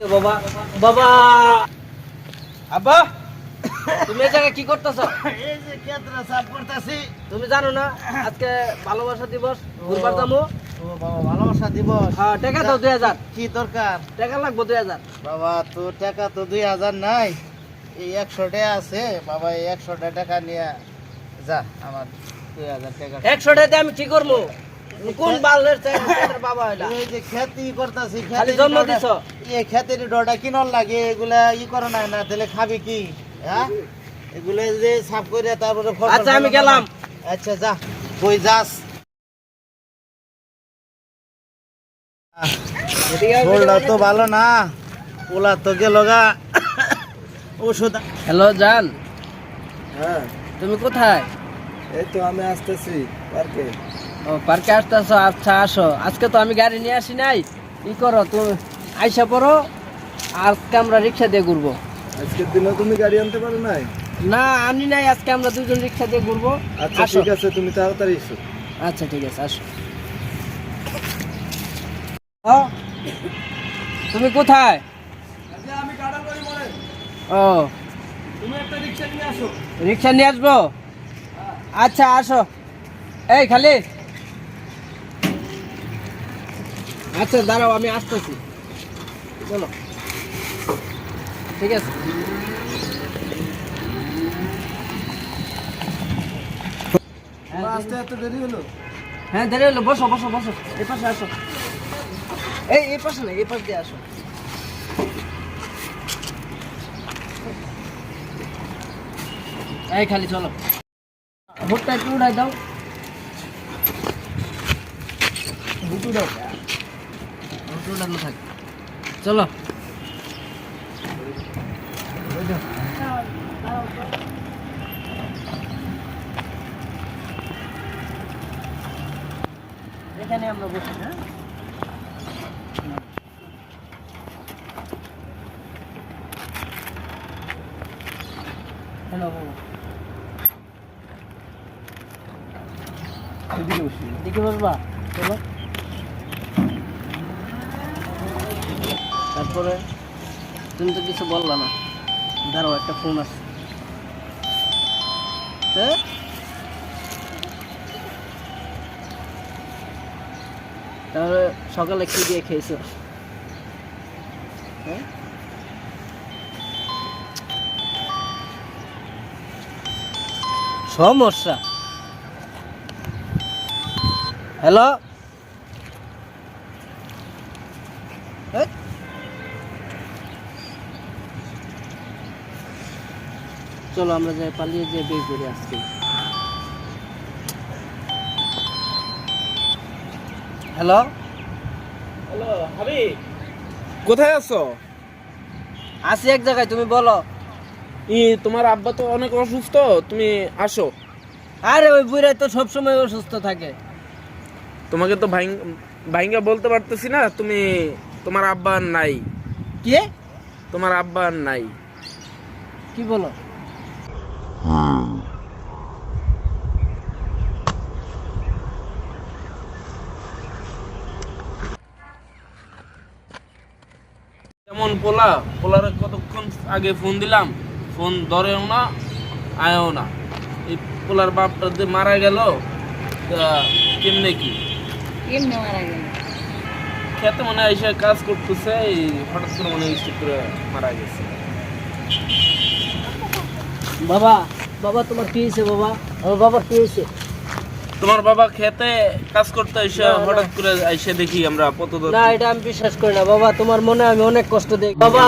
বাবা বাবা! আব্বা! তুমি এই জায়গায় কি করতেছো? এই যে কেতরা সাফ করতেছি। তুমি জানো না আজকে ভালোবাসা দিবস ঘুরবার যাব। ও বাবা ভালোবাসা দিবস। হ্যাঁ টাকা দাও দুই হাজার। কি দরকার? টাকা লাগবো দুই হাজার। বাবা তো টাকা তো দুই হাজার নাই। এই টাকা আছে। বাবা এই টাকা নিয়ে যা আমার। একশো টাকা আমি কি করব? কোন বালের বাবা হইলা। এই যে খেতি করতেছি খালি জন্ম দিছো। এই খেতের ডটা কিনর লাগে এগুলা ই করো না না তাহলে খাবি কি? হ্যাঁ? এগুলো যে সাফ করে তারপরে আচ্ছা, আমি গেলাম। আচ্ছা যা কই যাস? তো ভালো না ওলা তো গেল গা। ওষুধ হ্যালো জান। হ্যাঁ। তুমি কোথায়? এই তো আমি আসতেছি পার্কে। ও পার্কে আসতেছো? আচ্ছা আসো। আজকে তো আমি গাড়ি নিয়ে আসি নাই। ই করো? তুমি আইসা পড়ো আজকে আমরা রিক্সা দিয়ে ঘুরবো। আজকের দিনে তুমি গাড়ি আনতে পারো নাই? না আনি নাই। আজকে আমরা দুজন রিক্সা দিয়ে ঘুরবো। আচ্ছা ঠিক আছে তুমি তাড়াতাড়ি এসো। আচ্ছা ঠিক আছে আসো। তুমি কোথায়? আমি ও। তুমি একটা রিক্সা নিয়ে আসো। রিক্সা নিয়ে আসব? আচ্ছা আসো। এই খালি আচ্ছা দাঁড়াও আমি আসতেছি। চলো। ঠিক আছে। হ্যাঁ, আসতে এত দেরি হলো? হ্যাঁ দেরি হলো। বসো বসো বসো। এই পাশে আসো। এই এই পাশে না এই পাশ দিয়ে আসো। এই খালি চলো। ভোটটা একটু উঠাই দাও ভোট উঠাও ভোট উঠানো থাক চলো এখানে আমরা বসি হ্যাঁ হ্যালো তারপরে তুমি তো কিছু বললা না। দাঁড়াও, একটা ফোন আছে। হ্যাঁ? তাহলে সকালে কি দিয়ে খেয়েছো? হ্যাঁ? সমস্যা। হ্যালো? চলো আমরা যাই পালিয়ে যে বের করি আজকে। হ্যালো? হ্যালো হাবি। কোথায় আছো? আসি এক জায়গায় তুমি বলো। ই তোমার আব্বা তো অনেক অসুস্থ তুমি আসো। আরে ওই বুড়াই তো সবসময় অসুস্থ থাকে। তোমাকে তো ভাইঙ্গা বলতে পারতেছি না তুমি তোমার আব্বা আর নাই। কে? তোমার আব্বা আর নাই। কি বলো? যেমন পোলা পোলার কতক্ষণ আগে ফোন দিলাম ফোন ধরেও না আয়ও না। এই পোলার বাপটা যে মারা গেল তা কেমনে কি? কেমনে মারা গেল খেতে মনে হয় এসে কাজ করতেছে এই হঠাৎ করে মনে হয় করে মারা গেছে। বাবা বাবা তোমার কি হয়েছে বাবা? আমার বাবার কি হয়েছে? তোমার বাবা খেতে কাজ করতে এসে হঠাৎ করে এসে দেখি আমরা কত দূর না এটা আমি বিশ্বাস করি না। বাবা তোমার মনে আমি অনেক কষ্ট দিই বাবা!